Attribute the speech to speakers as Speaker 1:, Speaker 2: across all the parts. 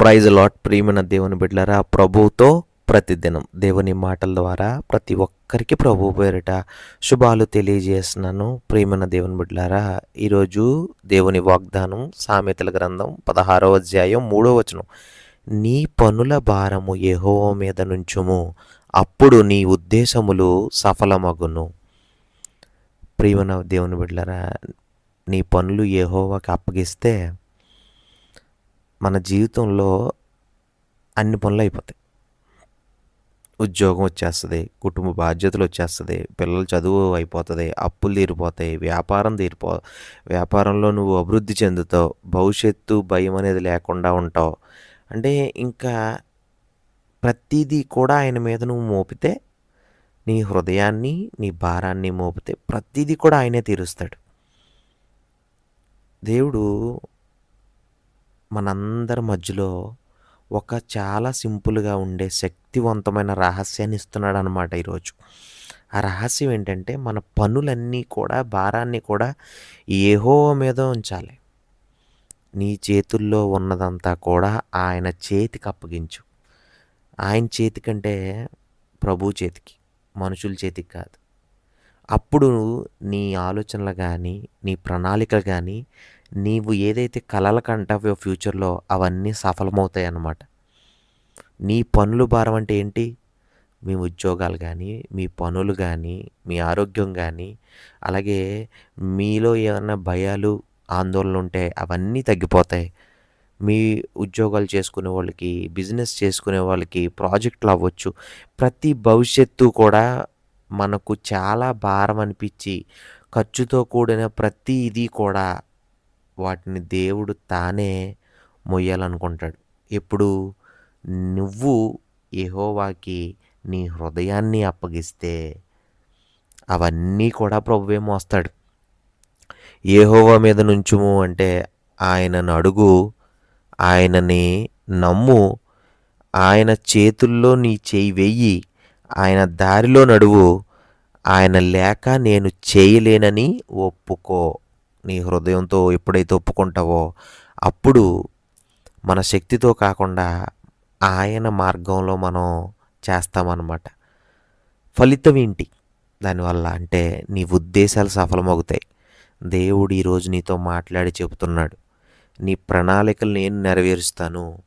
Speaker 1: Praise lot ప్రియమైన దేవుని బిడ్డలారా ప్రభువుతో ప్రతిదినం దేవుని మాటల ద్వారా ప్రతి ఒక్కరికి ప్రభు పేరిట శుభాలు తెలియజేస్తున్నాను. ప్రియమైన దేవుని బిడ్డలారా ఈరోజు దేవుని వాగ్దానం సామెతల గ్రంథం పదహారవ అధ్యాయం మూడో వచనం. నీ పనుల భారము ఏహో మీద నుంచుము అప్పుడు నీ ఉద్దేశములు సఫలమగును. ప్రియమైన దేవుని బిడ్డలారా నీ పనులు ఏహోవాకి అప్పగిస్తే మన జీవితంలో అన్ని పనులు అయిపోతాయి. ఉద్యోగం వచ్చేస్తుంది కుటుంబ బాధ్యతలు వచ్చేస్తుంది పిల్లల చదువు అయిపోతుంది అప్పులు తీరిపోతాయి వ్యాపారం తీరిపో వ్యాపారంలో నువ్వు అభివృద్ధి చెందుతావు భవిష్యత్తు భయం అనేది లేకుండా ఉంటావు. అంటే ఇంకా ప్రతిదీ కూడా ఆయన మీద నువ్వు మోపితే నీ హృదయాన్ని నీ భారాన్ని మోపితే ప్రతిదీ కూడా ఆయనే తీరుస్తాడు. దేవుడు మనందరి మధ్యలో ఒక చాలా సింపుల్గా ఉండే శక్తివంతమైన రహస్యాన్ని ఇస్తున్నాడు అనమాట ఈరోజు. ఆ రహస్యం ఏంటంటే మన పనులన్నీ కూడా భారాన్ని కూడా ఏహో మీద ఉంచాలి. నీ చేతుల్లో ఉన్నదంతా కూడా ఆయన చేతికి అప్పగించు. ఆయన చేతికంటే ప్రభు చేతికి మనుషుల చేతికి కాదు. అప్పుడు నీ ఆలోచనలు కానీ నీ ప్రణాళికలు కానీ నీవు ఏదైతే కలలు కంటావో ఫ్యూచర్లో అవన్నీ సఫలమవుతాయి అన్నమాట నీ పనులు భారం అంటే ఏంటి? మీ ఉద్యోగాలు కానీ మీ పనులు కానీ మీ ఆరోగ్యం కానీ అలాగే మీలో ఏమైనా భయాలు ఆందోళనలు ఉంటే అవన్నీ తగ్గిపోతాయి. మీ ఉద్యోగాలు చేసుకునే వాళ్ళకి బిజినెస్ చేసుకునే వాళ్ళకి ప్రాజెక్టులు అవ్వచ్చు. ప్రతి భవిష్యత్తు కూడా మనకు చాలా భారం అనిపించి ఖర్చుతో కూడిన ప్రతి ఇది కూడా వాటిని దేవుడు తానే మొయ్యాలనుకుంటాడు. ఇప్పుడు నువ్వు యెహోవాకి నీ హృదయాన్ని అప్పగిస్తే అవన్నీ కూడా ప్రభువే మోస్తాడు. ఏహోవా మీద నుంచుము అంటే ఆయనను అడుగు ఆయనని నమ్ము ఆయన చేతుల్లో నీ చేయి వెయ్యి ఆయన దారిలో నడువు ఆయన లేక నేను చేయలేనని ఒప్పుకో. నీ హృదయంతో ఎప్పుడైతే ఒప్పుకుంటావో అప్పుడు మన శక్తితో కాకుండా ఆయన మార్గంలో మనం చేస్తామన్నమాట. ఫలితం ఏంటి? దానివల్ల అంటే నీ ఉద్దేశాలు సఫలమవుతాయి. దేవుడు ఈరోజు నీతో మాట్లాడి చెబుతున్నాడు. నీ ప్రణాళికలు నేను నెరవేరుస్తాను.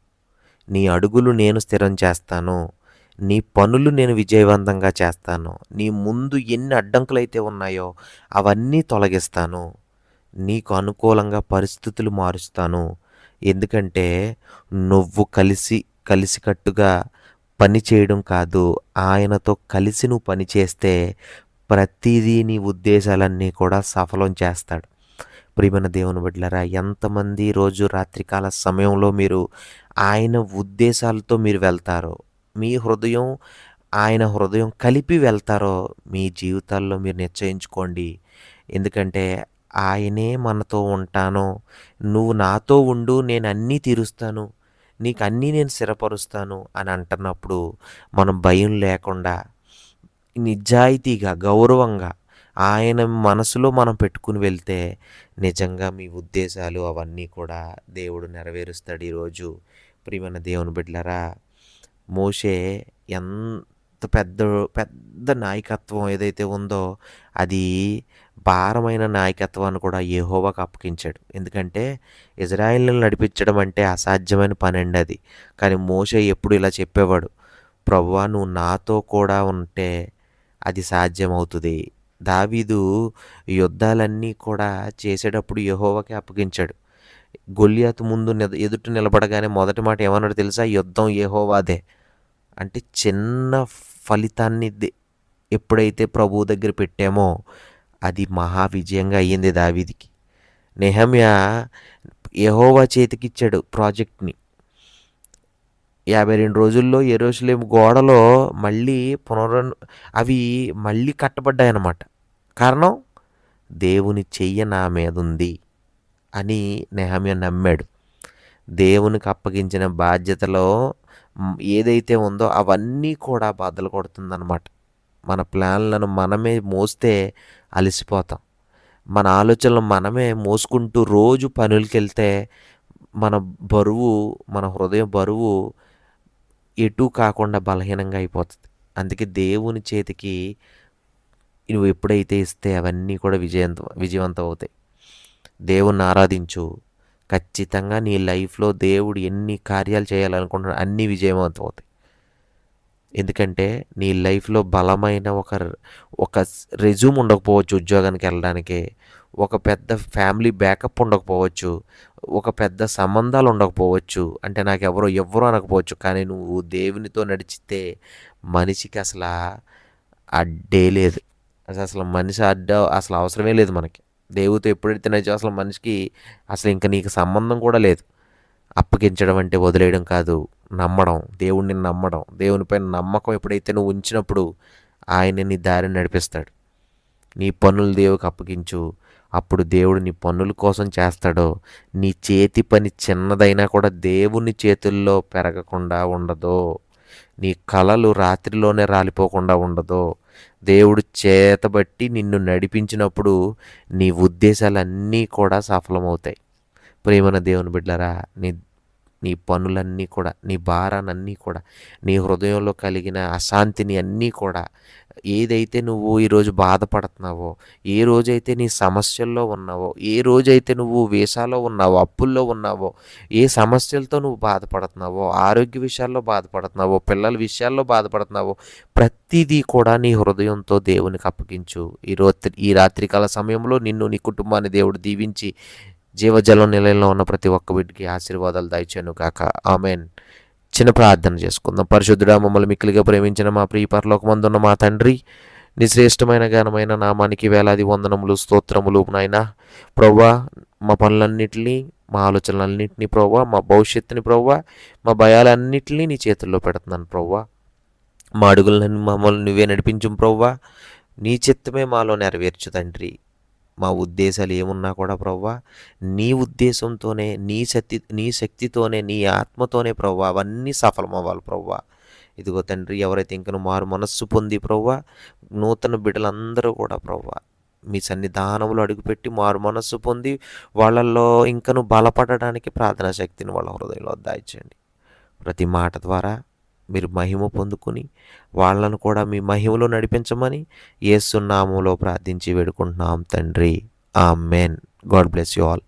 Speaker 1: నీ అడుగులు నేను స్థిరం చేస్తాను. నీ పనులు నేను విజయవంతంగా చేస్తాను. నీ ముందు ఎన్ని అడ్డంకులు అయితే ఉన్నాయో అవన్నీ తొలగిస్తాను. నీకు అనుకూలంగా పరిస్థితులు మారుస్తాను. ఎందుకంటే నువ్వు కలిసి కలిసికట్టుగా పని చేయడం కాదు. ఆయనతో కలిసి నువ్వు పని చేస్తే ప్రతిదీ నీ ఉద్దేశాలన్నీ కూడా సఫలం చేస్తాడు. ప్రియమైన దేవుని బిడ్డలరా ఎంతమంది రోజు రాత్రికాల సమయంలో మీరు ఆయన ఉద్దేశాలతో మీరు వెళ్తారో మీ హృదయం ఆయన హృదయం కలిపి వెళ్తారో మీ జీవితాల్లో మీరు నిశ్చయించుకోండి. ఎందుకంటే ఆయనే మనతో ఉంటాను. నువ్వు నాతో ఉండు నేను అన్నీ తీరుస్తాను. నీకు అన్నీ నేను స్థిరపరుస్తాను అని అంటున్నప్పుడు మనం భయం లేకుండా నిజాయితీగా గౌరవంగా ఆయన మనసులో మనం పెట్టుకుని వెళ్తే నిజంగా మీ ఉద్దేశాలు అవన్నీ కూడా దేవుడు నెరవేరుస్తాడు ఈరోజు. ప్రియమైన దేవుని బిడ్డలరా మోషే ఎంత పెద్ద పెద్ద నాయకత్వం ఏదైతే ఉందో అది భారమైన నాయకత్వాన్ని కూడా యెహోవాకు అప్పగించాడు. ఎందుకంటే ఇజ్రాయిల్ని నడిపించడం అంటే అసాధ్యమైన పని అండి అది. కానీ మోషే ఎప్పుడు ఇలా చెప్పేవాడు ప్రభువా నువ్వు నాతో కూడా ఉంటే అది సాధ్యమవుతుంది. దావీదు యుద్ధాలన్నీ కూడా చేసేటప్పుడు యహోవాకి అప్పగించాడు. గొల్లియాత్ ముందు ఎదుట నిలబడగానే మొదటి మాట ఏమన్నాడు తెలుసా? యుద్ధం యెహోవాదే. అంటే చిన్న ఫలితాన్ని ఎప్పుడైతే ప్రభువు దగ్గర పెట్టామో అది మహా విజయంగా అయ్యింది దావీదికి. నెహమ్య యహోవా చేతికిచ్చాడు ప్రాజెక్ట్ని. యాభై రెండు రోజుల్లో ఎరోసలేం గోడలో మళ్ళీ పునరు అవి మళ్ళీ కట్టబడ్డాయన్నమాట. కారణం? దేవుని చెయ్య నా మీద ఉంది అని నెహమ్య నమ్మాడు. దేవునికి అప్పగించిన బాధ్యతలో ఏదైతే ఉందో అవన్నీ కూడా బాధలు కొడుతుందన్నమాట. మన ప్లాన్లను మనమే మోస్తే అలసిపోతాం. మన ఆలోచనలు మనమే మోసుకుంటూ రోజు పనులకి వెళ్తే మన బరువు మన హృదయం బరువు ఎటు కాకుండా బలహీనంగా అయిపోతుంది. అందుకే దేవుని చేతికి నువ్వు ఎప్పుడైతే ఇస్తే అవన్నీ కూడా విజయంత విజయవంతం అవుతాయి దేవుణ్ణి ఆరాధించు. ఖచ్చితంగా నీ లైఫ్లో దేవుడు ఎన్ని కార్యాలు చేయాలనుకుంటున్నాడు అన్నీ విజయవంతం అవుతాయి ఎందుకంటే నీ లైఫ్లో బలమైన ఒక ఒక రెజ్యూమ్ ఉండకపోవచ్చు ఉద్యోగానికి వెళ్ళడానికి ఒక పెద్ద ఫ్యామిలీ బ్యాకప్ ఉండకపోవచ్చు ఒక పెద్ద సంబంధాలు ఉండకపోవచ్చు అంటే నాకు ఎవరో ఎవరో అనకపోవచ్చు కానీ నువ్వు దేవునితో నడిచితే మనిషికి అసలు అడ్డే లేదు. అసలు మనిషి అడ్డ అసలు అవసరమే లేదు మనకి. దేవుడితో ఎప్పుడైతే నడిచో అసలు మనిషికి అసలు ఇంకా నీకు సంబంధం కూడా లేదు. అప్పగించడం అంటే వదిలేయడం కాదు. నమ్మడం దేవుణ్ణి నమ్మడం దేవునిపైన నమ్మకం ఎప్పుడైతే నువ్వు ఉంచినప్పుడు ఆయన నీ దారిని నడిపిస్తాడు. నీ పనులు దేవుకి అప్పగించు. అప్పుడు దేవుడు నీ పనుల కోసం చేస్తాడో నీ చేతి పని చిన్నదైనా కూడా దేవుని చేతుల్లో పెరగకుండా ఉండదు నీ కళలు రాత్రిలోనే రాలిపోకుండా ఉండదు దేవుడు చేతబట్టి నిన్ను నడిపించినప్పుడు నీ ఉద్దేశాలన్నీ కూడా సఫలమవుతాయి. ప్రేమన దేవుని బిడ్డలారా నీ నీ పనులన్నీ కూడా నీ భారానన్నీ కూడా నీ హృదయంలో కలిగిన అశాంతిని అన్నీ కూడా ఏదైతే నువ్వు ఈరోజు బాధపడుతున్నావో ఏ రోజైతే నీ సమస్యల్లో ఉన్నావో ఏ రోజైతే నువ్వు వేషాలో ఉన్నావో అప్పుల్లో ఉన్నావో ఏ సమస్యలతో నువ్వు బాధపడుతున్నావో ఆరోగ్య విషయాల్లో బాధపడుతున్నావో పిల్లల విషయాల్లో బాధపడుతున్నావో ప్రతిదీ కూడా నీ హృదయంతో దేవునికి అప్పగించు. ఈ రాత్రి ఈ రాత్రికాల సమయంలో నిన్ను నీ కుటుంబాన్ని దేవుడు దీవించి జీవజలం నిలయంలో ఉన్న ప్రతి ఒక్క బిడ్డకి ఆశీర్వాదాలు దయచేయను కాక ఆమెన్. చిన్న ప్రార్థన చేసుకుందాం. పరిశుద్ధుడా మమ్మల్ని మిక్కిలిగా ప్రేమించిన మా ప్రియ పరలోకమందున్న మా తండ్రి నీ శ్రేష్టమైన ఘనమైన నామానికి వేలాది వందనములు స్తోత్రములు నాయన. ప్రవ్వా మా పనులన్నింటినీ మా ఆలోచనలన్నింటినీ ప్రవ్వా మా భవిష్యత్తుని ప్రవ్వా మా భయాలన్నింటినీ నీ చేతుల్లో పెడుతున్నాను ప్రవ్వా. మా అడుగులను మమ్మల్ని నువ్వే నడిపించు ప్రవ్వా. నీ చిత్తమే మాలో నెరవేర్చు తండ్రి. మా ఉద్దేశాలు ఏమున్నా కూడా ప్రవ్వా నీ ఉద్దేశంతోనే నీ శక్తి నీ శక్తితోనే నీ ఆత్మతోనే ప్రవ్వా అవన్నీ సఫలమవ్వాలి ప్రవ్వా. ఇదిగో తండ్రి ఎవరైతే ఇంకను మారు మనస్సు పొంది ప్రవ్వా నూతన బిడ్డలందరూ కూడా ప్రవ్వా మీ సన్నిధానములు అడుగుపెట్టి మారు మనస్సు పొంది వాళ్ళల్లో ఇంకను బలపడడానికి ప్రార్థనా శక్తిని వాళ్ళ హృదయంలో దాయిచేయండి ప్రతి మాట ద్వారా మీరు మహిమ పొందుకుని వాళ్ళను కూడా మీ మహిమలో నడిపించమని ఏసునామంలో ప్రార్థించి వేడుకుంటున్నాం తండ్రి. Amen god bless you all.